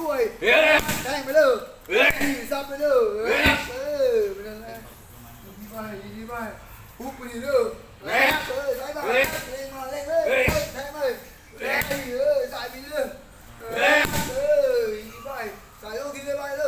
ด้วยแทงไปเลยตีซับไปเลยเออเป็นยังไงดีไปดีไปฮุกไปดีเลยเออสายมาเล่นมาเล่นเลยแทงเลยเออสายไปเลยเออดีไปสายโยกทีได้ไปเลย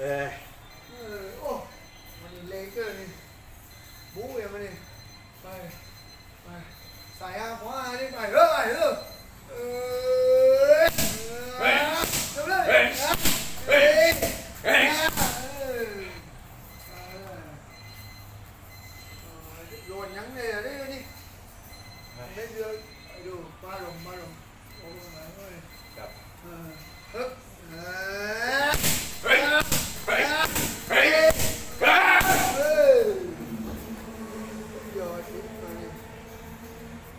เออเออโอ้มันเลเกอร์นี่บู๊อย่างมันนี่ไปไปใสายอะ